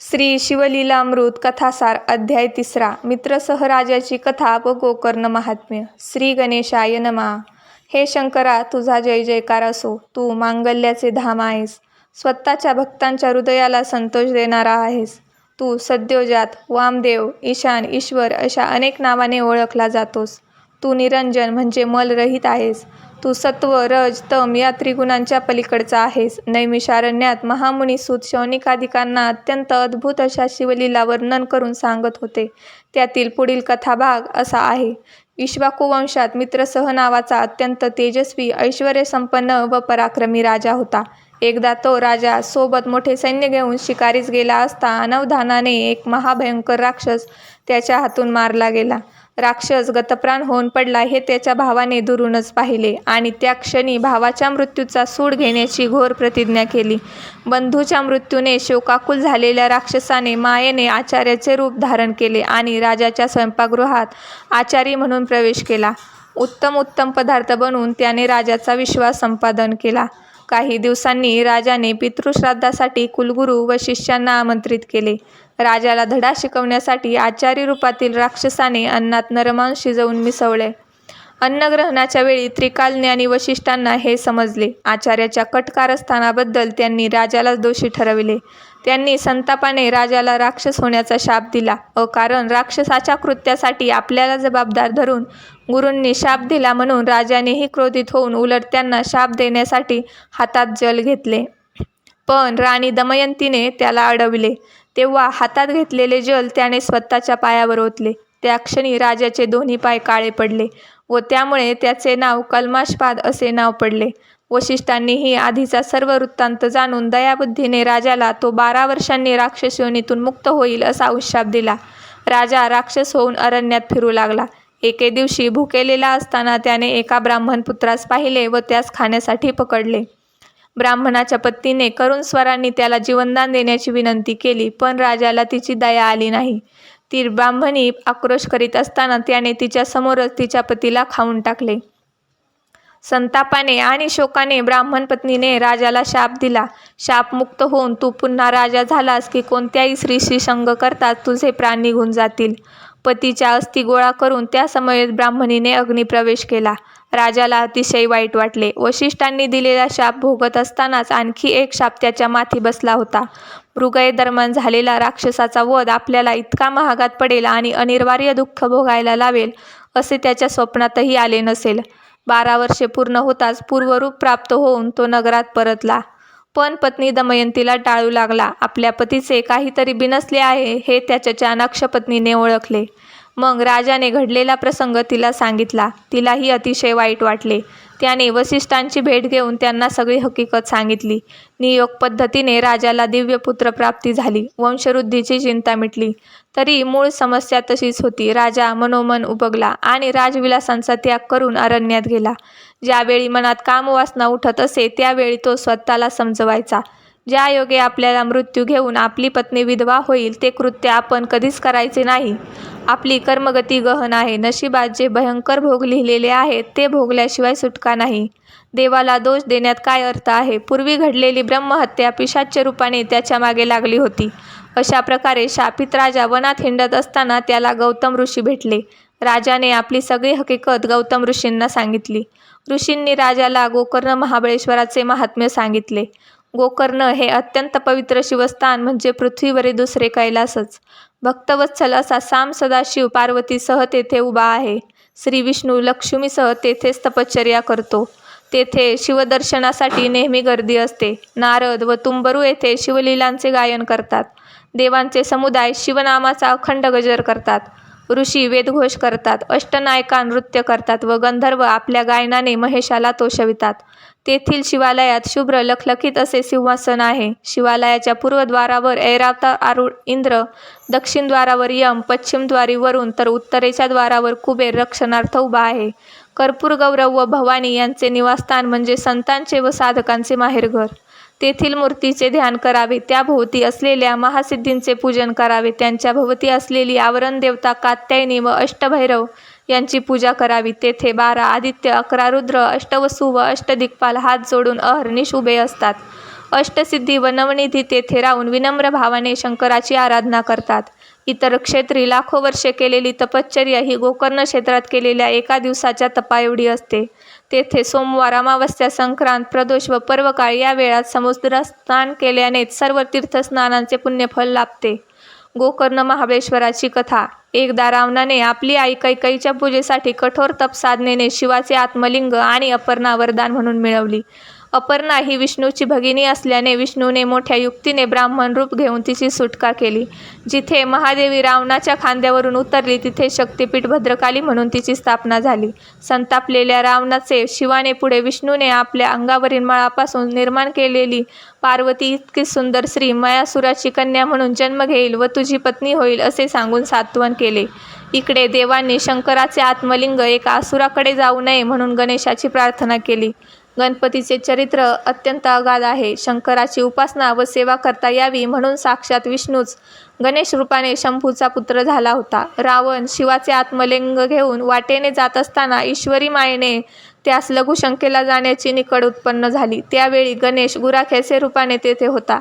श्री शिवलीलामृत कथासार अध्याय तिसरा. मित्रसह राजाची कथा व गोकर्ण महात्म्य. श्री गणेशाय नमा. हे शंकरा तुझा जय जयकार असो. तू मांगल्याचे धाम आहेस. स्वतःच्या भक्तांच्या हृदयाला संतोष देणारा आहेस. तू सद्योजात वामदेव ईशान ईश्वर अशा अनेक नावाने ओळखला जातोस. तू निरंजन म्हणजे मलरहित आहेस. तू सत्व रज तम या त्रिगुणांच्या पलीकडचा आहेस. नैमिषारण्यात महामुनी सूत शौनिकाधिकांना अत्यंत अद्भुत अशा शिवलीला वर्णन करून सांगत होते. त्यातील पुढील कथाभाग असा आहे. इश्वाकुवंशात मित्रसह नावाचा अत्यंत तेजस्वी ऐश्वर्यसंपन्न व पराक्रमी राजा होता. एकदा तो राजा सोबत मोठे सैन्य घेऊन शिकारीस गेला असता अनवधानाने एक महाभयंकर राक्षस त्याच्या हातून मारला गेला. राक्षस गतप्राण होऊन पडला हे त्याच्या भावाने दुरूनच पाहिले आणि त्या क्षणी भावाच्या मृत्यूचा सूड घेण्याची घोर प्रतिज्ञा केली. बंधूच्या मृत्यूने शोकाकुल झालेल्या राक्षसाने मायेने आचार्याचे रूप धारण केले आणि राजाच्या स्वयंपाकगृहात आचारी म्हणून प्रवेश केला. उत्तम उत्तम पदार्थ बनवून त्याने राजाचा विश्वास संपादन केला. काही दिवसांनी राजाने पितृश्राद्धासाठी कुलगुरू व शिष्यांना आमंत्रित केले. राजाला धडा शिकवण्यासाठी आचारी रूपातील राक्षसाने अन्नात नरमांस शिजवून मिसळले. अन्नग्रहणाच्या वेळी त्रिकालज्ञानी वशिष्ठांना हे समजले. आचार्याच्या कटकारस्थानाबद्दल त्यांनी राजालाच दोषी ठरविले. त्यांनी संतापाने राजाला राक्षस होण्याचा शाप दिला. व कारण राक्षसाच्या कृत्यासाठी आपल्याला जबाबदार धरून गुरूंनी शाप दिला म्हणून राजानेही क्रोधित होऊन उलट त्यांना शाप देण्यासाठी हातात जल घेतले. पण राणी दमयंतीने त्याला अडविले. तेव्हा हातात घेतलेले जल त्याने स्वतःच्या पायावर ओतले. त्या क्षणी राजाचे दोन्ही पाय काळे पडले. व त्यामुळे त्याचे नाव कल्माशपाद असे नाव पडले. वशिष्ठांनीही आधीचा सर्व वृत्तांत जाणून दयाबुद्धीने राजाला तो बारा वर्षांनी राक्षस योनीतून मुक्त होईल असा उशाप दिला. राजा राक्षस होऊन अरण्यात फिरू लागला. एके दिवशी भुकेलेला असताना त्याने एका ब्राह्मण पुत्रास पाहिले व त्यास खाण्यासाठी पकडले. ब्राह्मणाच्या पत्नीने करुण स्वरांनी त्याला जीवनदान देण्याची विनंती केली पण राजाला तिची दया आली नाही. ती ब्राह्मणी आक्रोश करीत असताना त्याने तिच्या समोरच तिच्या पतीला खाऊन टाकले. संतापाने आणि शोकाने ब्राह्मण पत्नीने राजाला शाप दिला. शापमुक्त होऊन तू पुन्हा राजा झालास की कोणत्याही स्त्रीशी संग करता तुझे प्राण निघून जातील. पतीच्या अस्थी गोळा करून त्या समयेत ब्राह्मणीने अग्निप्रवेश केला. राजाला अतिशय वाईट वाटले. वशिष्ठांनी दिलेला शाप भोगत असतानाच आणखी एक शाप त्याच्या माथी बसला होता. मृगयेदरम्यान झालेला राक्षसाचा वध आपल्याला इतका महागात पडेल आणि अनिवार्य दुःख भोगायला लावेल असे त्याच्या स्वप्नातही आले नसेल. बारा वर्षे पूर्ण होताच पूर्वरूप प्राप्त होऊन तो नगरात परतला. पण पत्नी दमयंतीला टाळू लागला. आपल्या पतीचे काहीतरी बिनसले आहे हे त्याच्या चाणाक्ष पत्नीने ओळखले. मग राजाने घडलेला प्रसंग तिला सांगितला. तिलाही अतिशय वाईट वाटले. त्याने वसिष्ठांची भेट घेऊन त्यांना सगळी हकीकत सांगितली. नियोग पद्धतीने राजाला दिव्य पुत्रप्राप्ती झाली. वंशवृद्धीची चिंता मिटली. तरी मूळ समस्या तशीच होती. राजा मनोमन उबगला आणि राजविलासांचा त्याग करून अरण्यात गेला. ज्यावेळी मनात कामवासना उठत असे त्यावेळी तो स्वतःला समजवायचा. ज्या योगे आपल्याला मृत्यू घेऊन आपली पत्नी विधवा होईल ते कृत्य आपण कधीच करायचे नाही. आपली कर्मगती गहन आहे. नशिबात जे भयंकर भोग लिहिलेले आहेत ते भोगल्याशिवाय सुटका नाही. देवाला दोष देण्यात काय अर्थ आहे? पूर्वी घडलेली ब्रह्महत्या पिशाच्य रूपाने त्याच्यामागे लागली होती. अशा प्रकारे शापित राजा वनात हिंडत असताना त्याला गौतम ऋषी भेटले. राजाने आपली सगळी हकीकत गौतम ऋषींना सांगितली. ऋषींनी राजाला गोकर्ण महाबळेश्वराचे महात्म्य सांगितले. गोकर्ण हे अत्यंत पवित्र शिवस्थान म्हणजे पृथ्वीवरील दुसरे कैलासच. भक्तवत्सल असा साम सदाशिव पार्वतीसह तेथे उभा आहे. श्री विष्णू लक्ष्मीसह तेथेच तपश्चर्या करतो. तेथे शिवदर्शनासाठी नेहमी गर्दी असते. नारद व तुंबरू येथे शिवलीलांचे गायन करतात. देवांचे समुदाय शिवनामाचा अखंड गजर करतात. ऋषी वेदघोष करतात अष्टनायका नृत्य करतात व गंधर्व आपल्या गायनाने महेशाला तोषवितात. तेथील शिवालयात शुभ्र लखलखीत असे सिंहासन आहे. शिवालयाच्या पूर्वद्वारावर ऐरावता आरूढ इंद्र दक्षिणद्वारावर यम पश्चिम तर उत्तरेच्या द्वारावर कुबेर रक्षणार्थ उभा आहे. कर्पूर गौरव व भवानी यांचे निवासस्थान म्हणजे संतांचे व साधकांचे माहेरघर. तेथील मूर्तीचे ध्यान करावे त्याभोवती असलेल्या महासिद्धींचे पूजन करावे त्यांच्या भोवती असलेली आवरण देवता कात्यायनी व अष्टभैरव यांची पूजा करावी. तेथे बारा आदित्य अकरा रुद्र अष्टवसू व अष्टदिक्पाल हात जोडून अहर्निश उभे असतात. अष्टसिद्धी व नवनिधी तेथे राहून विनम्र भावाने शंकराची आराधना करतात. इतर क्षेत्री लाखो वर्षे केलेली तपश्चर्या ही गोकर्ण क्षेत्रात केलेल्या एका दिवसाच्या तपाएवढी असते. तेथे सोमवार अमावस्या संक्रांत प्रदोष व पर्वकाळ या वेळात समुद्र स्नान केल्यानेच सर्व तीर्थस्नानांचे पुण्यफल लाभते. गोकर्ण महाबळेश्वराची कथा. एकदा रावणाने आपली आई कैकईच्या पूजेसाठी कठोर तप साधनेने शिवाचे आत्मलिंग आणि अपर्णा वरदान म्हणून मिळवली. अपर्णा ही विष्णूची भगिनी असल्याने विष्णूने मोठ्या युक्तीने ब्राह्मण रूप घेऊन तिची सुटका केली. जिथे महादेवी रावणाच्या खांद्यावरून उतरली तिथे शक्तिपीठ भद्रकाली म्हणून तिची स्थापना झाली. संतापलेल्या रावणाचे शिवाने पुढे विष्णूने आपल्या अंगावरील मळापासून निर्माण केलेली पार्वती इतकी सुंदर स्त्री मयासुराची कन्या म्हणून जन्म घेईल व तुझी पत्नी होईल असे सांगून सात्वन केले. इकडे देवांनी शंकराचे आत्मलिंग एका असुराकडे जाऊ नये म्हणून गणेशाची प्रार्थना केली. गणपतीचे चरित्र अत्यंत अगाध आहे. शंकराची उपासना व सेवा करता यावी म्हणून साक्षात विष्णूच गणेश रूपाने शंभूचा पुत्र झाला होता. रावण शिवाचे आत्मलिंग घेऊन वाटेने जात असताना ईश्वरी मायेने त्यास लघुशंकेला जाण्याची निकड उत्पन्न झाली. त्यावेळी गणेश गुराख्याचे रूपाने तेथे होता.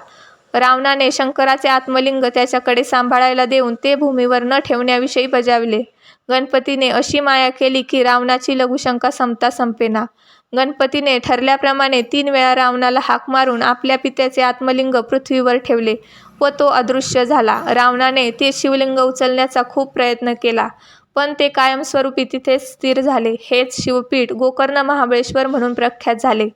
रावणाने शंकराचे आत्मलिंग त्याच्याकडे सांभाळायला देऊन ते भूमीवर न ठेवण्याविषयी बजावले. गणपतीने अशी माया केली की रावणाची लघुशंका संपता संपेना. गणपतीने ठरल्याप्रमाणे तीन वेळा रावणाला हाक मारून आपल्या पित्याचे आत्मलिंग पृथ्वीवर ठेवले व तो अदृश्य झाला. रावणाने ते शिवलिंग उचलण्याचा खूप प्रयत्न केला पण ते कायमस्वरूपी तिथे स्थिर झाले. हेच शिवपीठ गोकर्ण महाबळेश्वर म्हणून प्रख्यात झाले.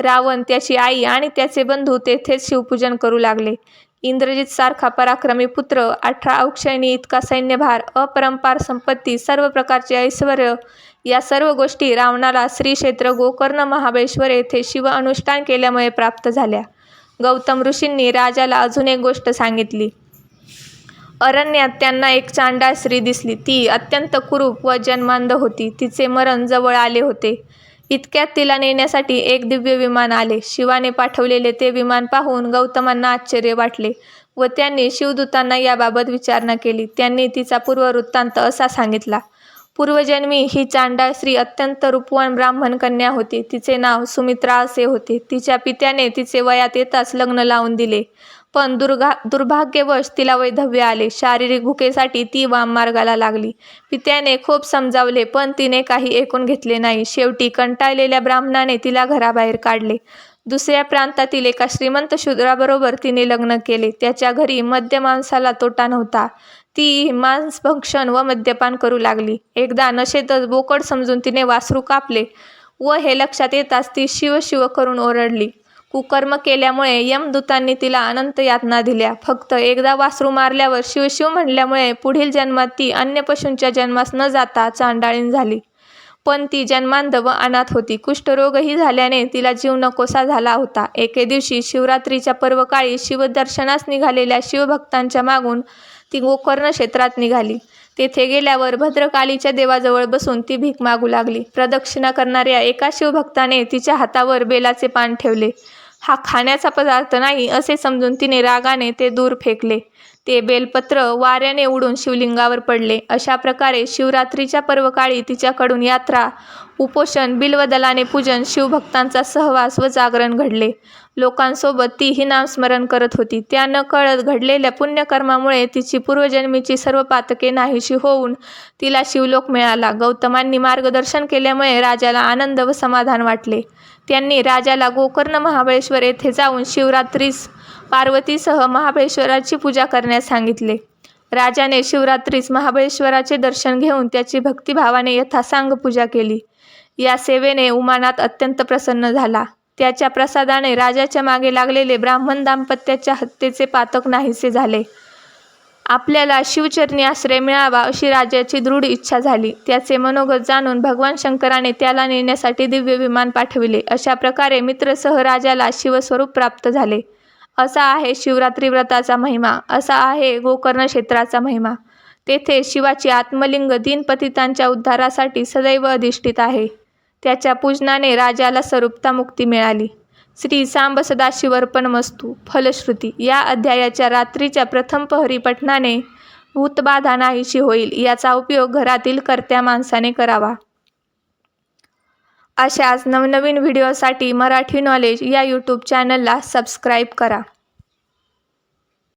रावण त्याची आई आणि त्याचे बंधू तेथेच शिवपूजन करू लागले. इंद्रजित सारखा पराक्रमी पुत्र अठरा औक्षणी इतका सैन्यभार अपरंपार संपत्ती सर्व प्रकारचे ऐश्वर या सर्व गोष्टी रावणाला श्री क्षेत्र गोकर्ण महाबळेश्वर येथे शिव अनुष्ठान केल्यामुळे प्राप्त झाल्या. गौतम ऋषींनी राजाला अजून एक गोष्ट सांगितली. अरण्यात त्यांना एक चांडा स्त्री दिसली. ती अत्यंत कुरूप व जन्मांध होती. तिचे मरण जवळ आले होते. इतक्यात तिला नेण्यासाठी एक दिव्य विमान आले. शिवाने पाठवलेले ते विमान पाहून गौतमांना आश्चर्य वाटले व त्यांनी शिवदूतांना याबाबत विचारणा केली. त्यांनी तिचा पूर्ववृत्तांत असा सांगितला पूर्वजन्मी ही चांडाळ स्त्री अत्यंत रूपवान ब्राह्मण कन्या होती. तिचे नाव सुमित्रा असे होते. तिच्या पित्याने तिचे वयात येताच लग्न लावून दिले. पण दुर्गा दुर्भाग्यवश तिला वैधव्य आले. शारीरिक भुकेसाठी ती वाम मार्गाला लागली. पित्याने खूप समजावले पण तिने काही ऐकून घेतले नाही. शेवटी कंटाळलेल्या ब्राह्मणाने तिला घराबाहेर काढले. दुसऱ्या प्रांतातील एका श्रीमंत शूद्राबरोबर तिने लग्न केले. त्याच्या घरी मद्य मांसाला तोटा नव्हता. ती मांसभक्षण व मद्यपान करू लागली. एकदा नशेतच बोकड समजून तिने वासरू कापले व हे लक्षात येताच ती शिव शिव करून ओरडली. कुकर्म केल्यामुळे यमदूतांनी तिला अनंत यातना दिल्या. फक्त एकदा वासरू मारल्यावर शिवशिव म्हणल्यामुळे पुढील जन्मात ती अन्य पशूंच्या जन्मास न जाता चांडाळीन झाली. पण ती जन्मांध व अनाथ होती. कुष्ठरोगही झाल्याने तिला जीव नकोसा झाला होता. एके दिवशी शिवरात्रीच्या पर्वकाळी शिवदर्शनास निघालेल्या शिवभक्तांच्या मागून ती गोकर्ण क्षेत्रात निघाली. तेथे गेल्यावर भद्रकालीच्या देवाजवळ बसून ती भीक मागू लागली. प्रदक्षिणा करणाऱ्या एका शिवभक्ताने तिच्या हातावर बेलाचे पान ठेवले. हा खाण्याचा पदार्थ नाही असे समजून तिने रागाने ते दूर फेकले. ते बेलपत्र वाऱ्याने उडून शिवलिंगावर पडले. अशा प्रकारे शिवरात्रीच्या पर्वकाळी तिच्याकडून यात्रा उपोषण बिल्वदलाने पूजन शिवभक्तांचा सहवास व जागरण घडले. लोकांसोबत तीही नामस्मरण करत होती. त्या न कळत घडलेल्या पुण्यकर्मामुळे तिची पूर्वजन्मीची सर्व पातके नाहीशी होऊन तिला शिवलोक मिळाला. गौतमांनी मार्गदर्शन केल्यामुळे राजाला आनंद व समाधान वाटले. त्यांनी राजाला गोकर्ण महाबळेश्वर येथे जाऊन शिवरात्रीस पार्वतीसह महाबळेश्वराची पूजा करण्यास सांगितले. राजाने शिवरात्रीस महाबळेश्वराचे दर्शन घेऊन त्याची भक्तिभावाने यथासांग पूजा केली. या सेवेने उमानात अत्यंत प्रसन्न झाला. त्याच्या प्रसादाने राजाच्या मागे लागलेले ब्राह्मण दाम्पत्याच्या हत्येचे पातक नाहीसे झाले. आपल्याला शिवचरणी आश्रय मिळावा अशी राजाची दृढ इच्छा झाली. त्याचे मनोगत जाणून भगवान शंकराने त्याला नेण्यासाठी दिव्य विमान पाठविले. अशा प्रकारे मित्रसह राजाला शिवस्वरूप प्राप्त झाले. असा आहे शिवरात्री व्रताचा महिमा असा आहे गोकर्ण क्षेत्राचा महिमा. तेथे शिवाची आत्मलिंग दीनपतितांच्या उद्धारासाठी सदैव अधिष्ठित आहे. त्याच्या पूजनाने राजाला स्वरूपता मुक्ती मिळाली. श्री सांब सदाशिवर्पण मस्तू फलश्रुती. या अध्यायाच्या रात्रीच्या प्रथम पहरी पठणाने भूतबाधा नाहीशी होईल याचा उपयोग घरातील कर्त्या माणसाने करावा. अशाच नवनवीन व्हिडिओसाठी मराठी नॉलेज या यूट्यूब चॅनलला सबस्क्राईब करा.